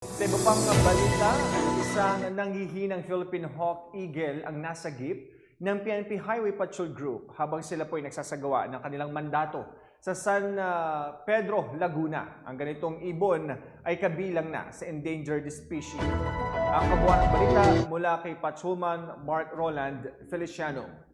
Sa iba pang balita, isang nanghihinang Philippine Hawk Eagle ang nasagip ng PNP Highway Patrol Group habang sila po ay nagsasagawa ng kanilang mandato sa San ah, Pedro, Laguna. Ang ganitong ibon ay kabilang na sa endangered species. Ang kabuuan ng balita mula kay Patrolman Mark Roland Feliciano.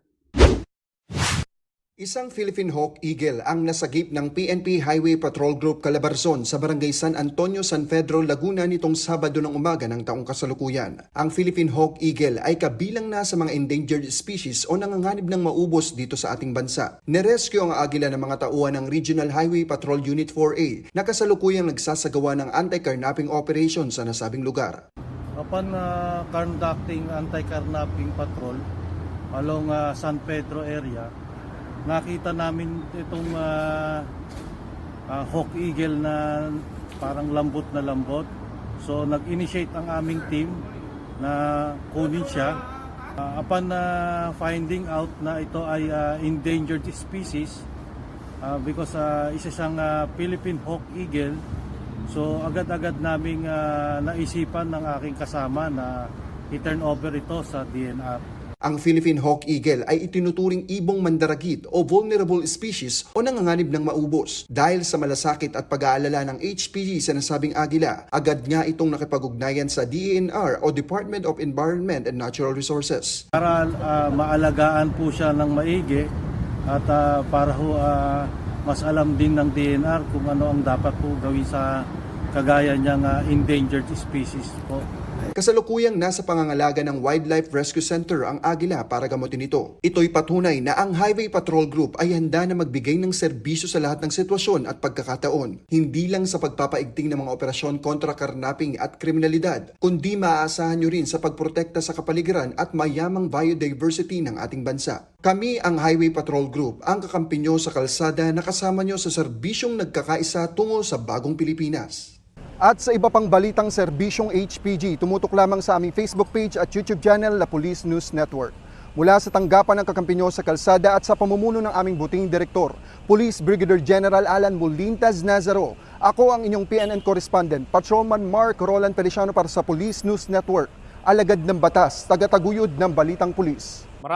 Isang Philippine Hawk Eagle ang nasagip ng PNP Highway Patrol Group Calabarzon sa barangay San Antonio, San Pedro, Laguna nitong Sabado ng umaga ng taong kasalukuyan. Ang Philippine Hawk Eagle ay kabilang na sa mga endangered species o nanganganib ng maubos dito sa ating bansa. Nerescue ang agila ng mga tauhan ng Regional Highway Patrol Unit 4A na kasalukuyang nagsasagawa ng anti-carnapping operation sa nasabing lugar. Upon uh, conducting anti-carnapping patrol along uh, San Pedro area, nakita namin itong uh, uh, Hawk Eagle na parang lambot na lambot. So nag-initiate ang aming team na kunin siya. Uh, upon uh, finding out na ito ay uh, endangered species uh, because uh, isa siyang uh, Philippine Hawk Eagle So agad-agad naming ah, naisipan ng aking kasama na i-turn over ito sa DNR. Ang Philippine Hawk Eagle ay itinuturing ibong mandaragit o vulnerable species o nanganganib ng maubos. Dahil sa malasakit at pag-aalala ng HPG sa nasabing agila, agad nga itong nakipag-ugnayan sa DENR o Department of Environment and Natural Resources. Para ah, maalagaan po siya ng maigi at ah, para ho ah, mas alam din ng DNR kung ano ang dapat po gawin sa kagaya niyang ah, endangered species po. Kasalukuyang nasa pangangalaga ng Wildlife Rescue Center ang agila para gamutin ito. Ito'y patunay na ang Highway Patrol Group ay handa na magbigay ng serbisyo sa lahat ng sitwasyon at pagkakataon. Hindi lang sa pagpapaigting ng mga operasyon kontra karnaping at kriminalidad, kundi maaasahan nyo rin sa pagprotekta sa kapaligiran at mayamang biodiversity ng ating bansa. Kami ang Highway Patrol Group, ang kakampi nyo sa kalsada na kasama nyo sa serbisyong nagkakaisa tungo sa bagong Pilipinas. At sa iba pang balitang serbisyong HPG, tumutok lamang sa aming Facebook page at YouTube channel, La Police News Network. Mula sa tanggapan ng kakampi nyo sa kalsada at sa pamumuno ng aming buting direktor, Police Brigadier General Alan Molintas Nazaro, ako ang inyong PNN correspondent, Patrolman Mark Roland Feliciano para sa Police News Network, alagad ng batas, tagataguyod ng balitang pulis.